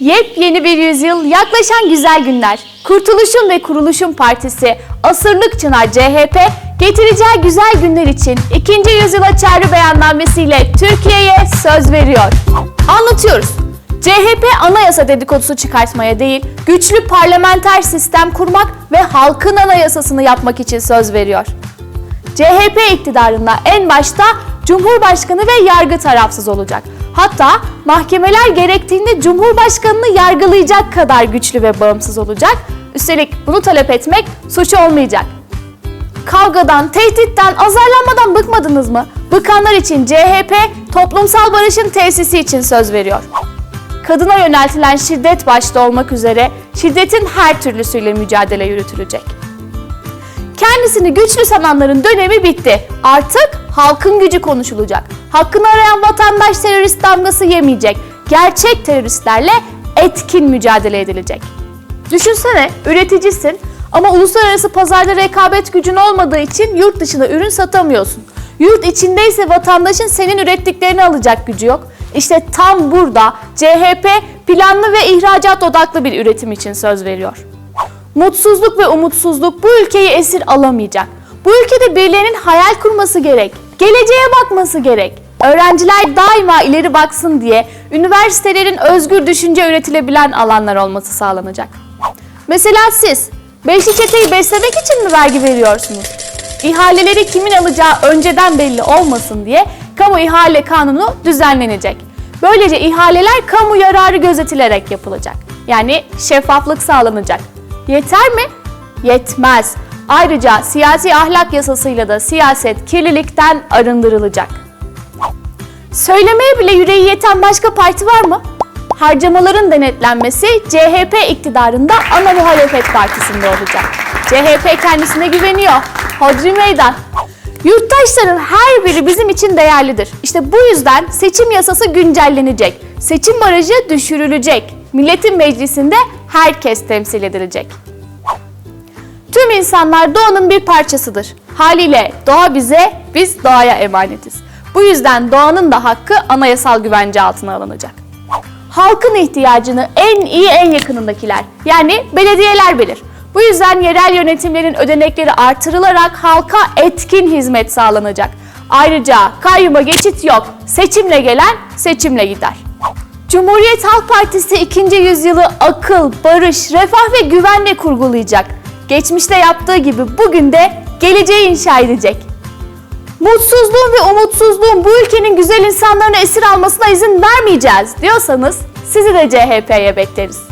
Yepyeni bir yüzyıl, yaklaşan güzel günler. Kurtuluşun ve Kuruluşun Partisi, Asırlık Çınar CHP, getireceği güzel günler için ikinci yüzyıla çağrı beyannamesiyle Türkiye'ye söz veriyor. Anlatıyoruz. CHP anayasa dedikodusu çıkartmaya değil, güçlü parlamenter sistem kurmak ve halkın anayasasını yapmak için söz veriyor. CHP iktidarında en başta Cumhurbaşkanı ve yargı tarafsız olacak. Hatta mahkemeler gerektiğinde Cumhurbaşkanını yargılayacak kadar güçlü ve bağımsız olacak. Üstelik bunu talep etmek suç olmayacak. Kavgadan, tehditten, azarlanmadan bıkmadınız mı? Bıkanlar için CHP toplumsal barışın tesisi için söz veriyor. Kadına yöneltilen şiddet başta olmak üzere şiddetin her türlüsüyle mücadele yürütülecek. Kendisini güçlü sananların dönemi bitti. Artık halkın gücü konuşulacak. Hakkını arayan vatandaş terörist damgası yemeyecek. Gerçek teröristlerle etkin mücadele edilecek. Düşünsene üreticisin ama uluslararası pazarda rekabet gücün olmadığı için yurt dışına ürün satamıyorsun. Yurt içindeyse vatandaşın senin ürettiklerini alacak gücü yok. İşte tam burada CHP planlı ve ihracat odaklı bir üretim için söz veriyor. Mutsuzluk ve umutsuzluk bu ülkeyi esir alamayacak. Bu ülkede birilerinin hayal kurması gerek. Geleceğe bakması gerek. Öğrenciler daima ileri baksın diye üniversitelerin özgür düşünce üretilebilen alanlar olması sağlanacak. Mesela siz beşli çeteyi beslemek için mi vergi veriyorsunuz? İhaleleri kimin alacağı önceden belli olmasın diye kamu ihale kanunu düzenlenecek. Böylece ihaleler kamu yararı gözetilerek yapılacak. Yani şeffaflık sağlanacak. Yeter mi? Yetmez. Ayrıca siyasi ahlak yasasıyla da siyaset kirlilikten arındırılacak. Söylemeye bile yüreği yeten başka parti var mı? Harcamaların denetlenmesi CHP iktidarında ana muhalefet partisinde olacak. CHP kendisine güveniyor. Hodri meydan. Yurttaşların her biri bizim için değerlidir. İşte bu yüzden seçim yasası güncellenecek. Seçim barajı düşürülecek. Milletin meclisinde herkes temsil edilecek. Tüm insanlar doğanın bir parçasıdır. Haliyle doğa bize, biz doğaya emanetiz. Bu yüzden doğanın da hakkı anayasal güvence altına alınacak. Halkın ihtiyacını en iyi en yakınındakiler yani belediyeler bilir. Bu yüzden yerel yönetimlerin ödenekleri artırılarak halka etkin hizmet sağlanacak. Ayrıca kayyuma geçit yok. Seçimle gelen seçimle gider. Cumhuriyet Halk Partisi 2. yüzyılı akıl, barış, refah ve güvenle kurgulayacak. Geçmişte yaptığı gibi bugün de geleceği inşa edecek. Mutsuzluğun ve umutsuzluğun bu ülkenin güzel insanlarını esir almasına izin vermeyeceğiz diyorsanız sizi de CHP'ye bekleriz.